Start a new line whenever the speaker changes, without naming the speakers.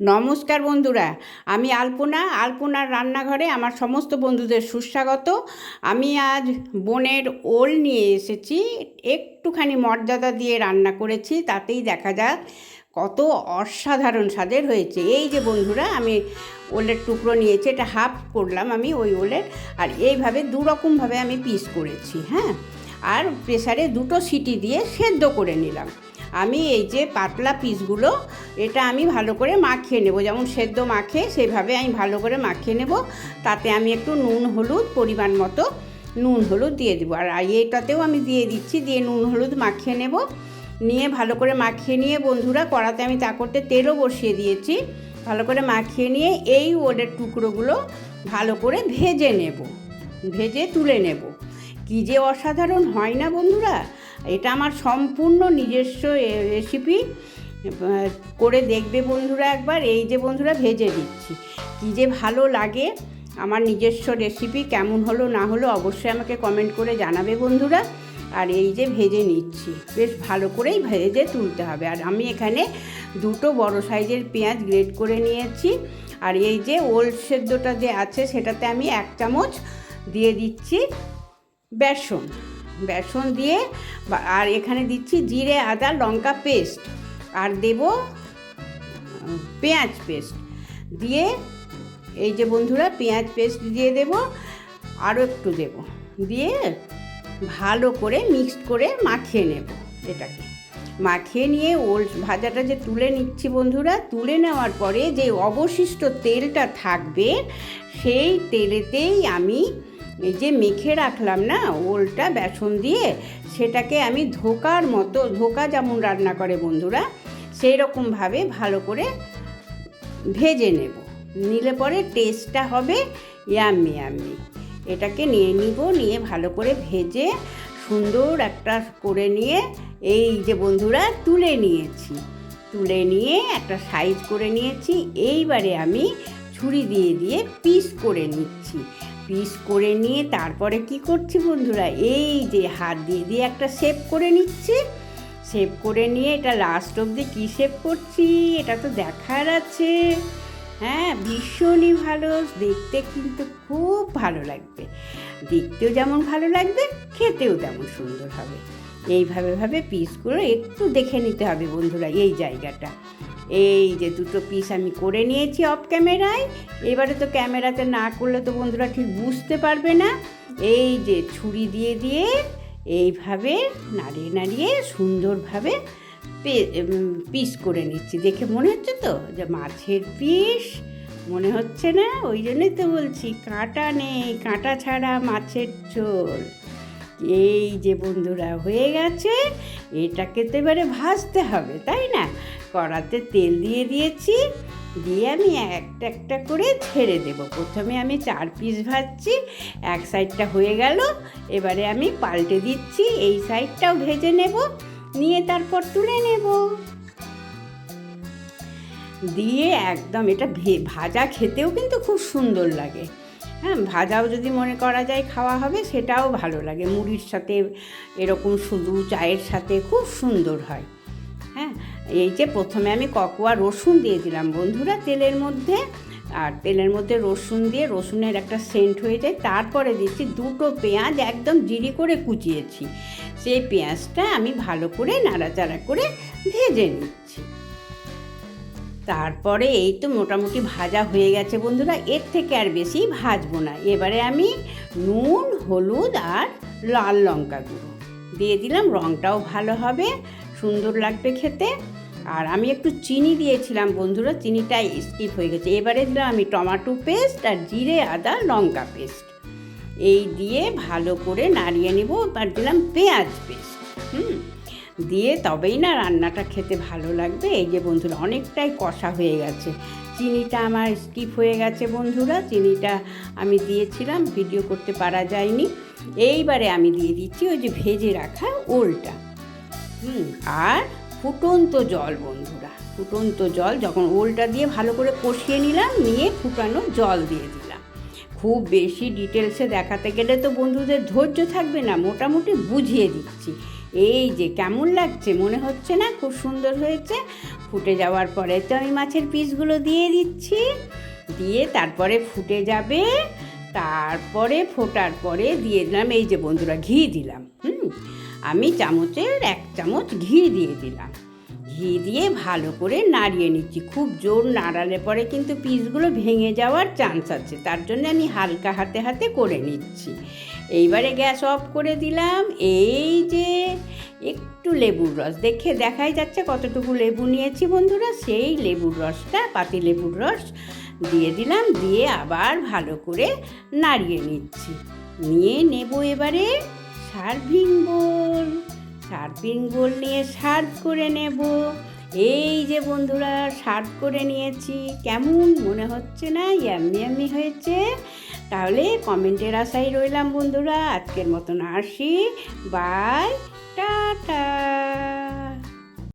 নমস্কার বন্ধুরা, আমি আলপনা। আলপনার রান্নাঘরে আমার সমস্ত বন্ধুদের সুস্বাগত। আমি আজ বোনের ওল নিয়ে এসেছি। একটুখানি মর্যাদা দিয়ে রান্না করেছি, তাতেই দেখা যাক কত অসাধারণ স্বাদের হয়েছে। এই যে বন্ধুরা, আমি ওলের টুকরো নিয়েছি, এটা হাফ করলাম আমি ওই ওলের, আর এইভাবে দুরকমভাবে আমি পিস করেছি হ্যাঁ? আর প্রেসারে দুটো সিটি দিয়ে সেদ্ধ করে নিলাম। আমি এই যে পাতলা পিসগুলো, এটা আমি ভালো করে মাখিয়ে নেব। যেমন সেদ্ধ মাখে, সেভাবে আমি ভালো করে মাখিয়ে নেব। তাতে আমি একটু নুন, হলুদ পরিমাণ মতো নুন, হলুদ দিয়ে দেবো। আর এইটাতেও আমি দিয়ে দিচ্ছি, দিয়ে নুন, হলুদ মাখিয়ে নেব। নিয়ে ভালো করে মাখিয়ে নিয়ে, বন্ধুরা, কড়াতে আমি তা করতে তেলও বসিয়ে দিয়েছি। ভালো করে মাখিয়ে নিয়ে এই ওলের টুকরোগুলো ভালো করে ভেজে নেব। ভেজে তুলে নেব। কী যে অসাধারণ হয় না, বন্ধুরা? এটা আমার সম্পূর্ণ নিজস্ব রেসিপি করে দেখবে বন্ধুরা একবার। এই যে বন্ধুরা ভেজে দিচ্ছি। কী যে ভালো লাগে আমার নিজস্ব রেসিপি কেমন হলো না হলো অবশ্যই আমাকে কমেন্ট করে জানাবে বন্ধুরা। আর এই যে ভেজে নিচ্ছি। বেশ ভালো করেই ভেজে তুলতে হবে। আর আমি এখানে দুটো বড় সাইজের পেঁয়াজ গ্রেট করে নিয়েছি। আর এই যে ওল সেদ্ধটা যে আছে, সেটাতে আমি এক চামচ দিয়ে দিচ্ছি বেসন। বেসন দিয়ে আর এখানে দিচ্ছি জিরে, আদা, লঙ্কা পেস্ট। আর দেব পেঁয়াজ পেস্ট। দিয়ে এই যে বন্ধুরা, পেঁয়াজ পেস্ট দিয়ে দেব, আরও একটু দেব। দিয়ে ভালো করে মিক্সড করে মাখিয়ে নেব এটাকে। মাখিয়ে নিয়ে ওল ভাজাটা যে তুলে নিচ্ছি বন্ধুরা, তুলে নেওয়ার পরে যে অবশিষ্ট তেলটা থাকবে, সেই তেলেতেই আমি এই যে মেখে রাখলাম না, ওলটা বেসন দিয়ে সেটাকে আমি ধোকার মতো, ধোকা যেমন রান্না করে বন্ধুরা সেই রকমভাবে ভালো করে ভেজে নেব। নিলে পরে টেস্টটা হবে ইয়াম্মি ইয়াম্মি। এটাকে নিয়ে নিব, নিয়ে ভালো করে ভেজে সুন্দর একটা করে নিয়ে এই যে বন্ধুরা তুলে নিয়েছি। তুলে নিয়ে একটা সাইজ করে নিয়েছি, এইবারে আমি ছুরি দিয়ে দিয়ে পিস করে নিচ্ছি। পিস করে নিয়ে তারপরে কি করছি বন্ধুরা? এই যে হাত দিয়ে দিয়ে একটা শেপ করে নিচ্ছি। শেপ করে নিয়ে এটা লাস্ট অবধি কী শেপ করছি? এটা তো দেখার আছে। হ্যাঁ ভীষণই ভালো। দেখতে কিন্তু খুব ভালো লাগবে। দেখতেও যেমন ভালো লাগবে, খেতেও তেমন সুন্দর হবে। এইভাবে, ভাবে পিসগুলো একটু দেখে নিতে হবে বন্ধুরা, এই জায়গাটা। এই যে দুটো পিস আমি করে নিয়েছি অফ ক্যামেরায় এবারে তো ক্যামেরাতে না করলে তো বন্ধুরা ঠিক বুঝতে পারবে না। এই যে ছুরি দিয়ে দিয়ে এইভাবে নাড়িয়ে নাড়িয়ে সুন্দরভাবে পিস করে নিচ্ছি। দেখে মনে হচ্ছে তো যে মাছের পিস মনে হচ্ছে না? ওই জন্যই তো বলছি, কাঁটা নেই, কাঁটা ছাড়া মাছের ঝোল। এই যে বন্ধুরা, হয়ে গেছে। এটাকে তো এবারে ভাজতে হবে, তাই না? কড়াতে তেল দিয়ে দিয়েছি, দিয়ে আমি একটা একটা করে ছেড়ে দেব। প্রথমে আমি চার পিস ভাজছি, এক সাইডটা হয়ে গেল, এবারে আমি পাল্টে দিচ্ছি, এই সাইডটাও ভেজে নেব, নিয়ে তারপর তুলে নেব। দিয়ে একদম এটা ভাজা খেতেও কিন্তু খুব সুন্দর লাগে। হ্যাঁ ভাজাও যদি মনে করা যায় খাওয়া হবে, সেটাও ভালো লাগে। মুড়ির সাথে এরকম শুধু চায়ের সাথে খুব সুন্দর হয়। হ্যাঁ এই যে প্রথমে আমি ককোয়া রসুন দিয়ে দিলাম বন্ধুরা তেলের মধ্যে। আর তেলের মধ্যে রসুন দিয়ে রসুনের একটা সেন্ট হয়ে যায়। তারপরে দিচ্ছি দুটো পেঁয়াজ একদম জিরি করে কুচিয়েছি। সেই পেঁয়াজটা আমি ভালো করে নাড়াচাড়া করে ভেজে নিচ্ছি। তারপরে এই তো মোটামুটি ভাজা হয়ে গেছে বন্ধুরা, এর থেকে আর বেশি ভাজবো না। এবারে আমি নুন, হলুদ আর লাল লঙ্কা গুঁড়ো। দিয়ে দিলাম রঙটাও ভালো হবে। সুন্দর লাগবে খেতে। আর আমি একটু চিনি দিয়েছিলাম বন্ধুরা চিনিটা স্কিপ হয়ে গেছে। এবারে দিলাম আমি টমাটো পেস্ট আর জিরে, আদা, লঙ্কা পেস্ট এই দিয়ে ভালো করে নাড়িয়ে নেব। আর দিলাম পেঁয়াজ পেস্ট হুম, দিয়ে তবেই না রান্নাটা খেতে ভালো লাগবে। এই যে বন্ধুরা, অনেকটাই কষা হয়ে গেছে। চিনিটা আমার স্কিপ হয়ে গেছে বন্ধুরা, চিনিটা আমি দিয়েছিলাম ভিডিও করতে পারা যায়নি। এইবারে আমি দিয়ে দিচ্ছি ওই যে ভেজে রাখা ওলটা। হুম, আর ফুটন্ত জল বন্ধুরা, ফুটন্ত জল যখন ওলটা দিয়ে ভালো করে কষিয়ে নিলাম, নিয়ে ফুটানো জল দিয়ে দিলাম। খুব বেশি ডিটেলসে দেখাতে গেলে তো বন্ধুদের ধৈর্য থাকবে না, মোটামুটি বুঝিয়ে দিচ্ছি। এই যে কেমন লাগছে, মনে হচ্ছে না? খুব সুন্দর হয়েছে। ফুটে যাওয়ার পরে তো আমি মাছের পিসগুলো দিয়ে দিচ্ছি। দিয়ে তারপরে ফুটে যাবে, তারপরে ফোটার পরে দিয়ে দিলাম, এই যে বন্ধুরা, ঘি দিলাম। হুম আমি চামচের এক চামচ ঘি দিয়ে দিলাম। ঘি দিয়ে ভালো করে নাড়িয়ে নিচ্ছি। খুব জোর নাড়ালে পরে কিন্তু পিসগুলো ভেঙে যাওয়ার চান্স আছে। তার জন্য আমি হালকা হাতে হাতে করে নিচ্ছি। এইবারে গ্যাস অফ করে দিলাম। এই যে একটু লেবুর রস। দেখে দেখাই যাচ্ছে কতটুকু লেবু নিয়েছি বন্ধুরা। সেই লেবুর রসটা, পাতি লেবুর রস দিয়ে দিলাম। দিয়ে আবার ভালো করে নাড়িয়ে নিচ্ছি। নিয়ে নেব এবারে। সার্ভিং বোল সার্ভিং বোল নিয়ে সার্ভ করে নেব। এই যে বন্ধুরা সার্ভ করে নিয়েছি। কেমন মনে হচ্ছে না? ইয়াম্মি ইয়াম্মি হয়েছে। তাহলে কমেন্টের আশায় রইলাম বন্ধুরা। আজকের মতন আসি। Bye, tata.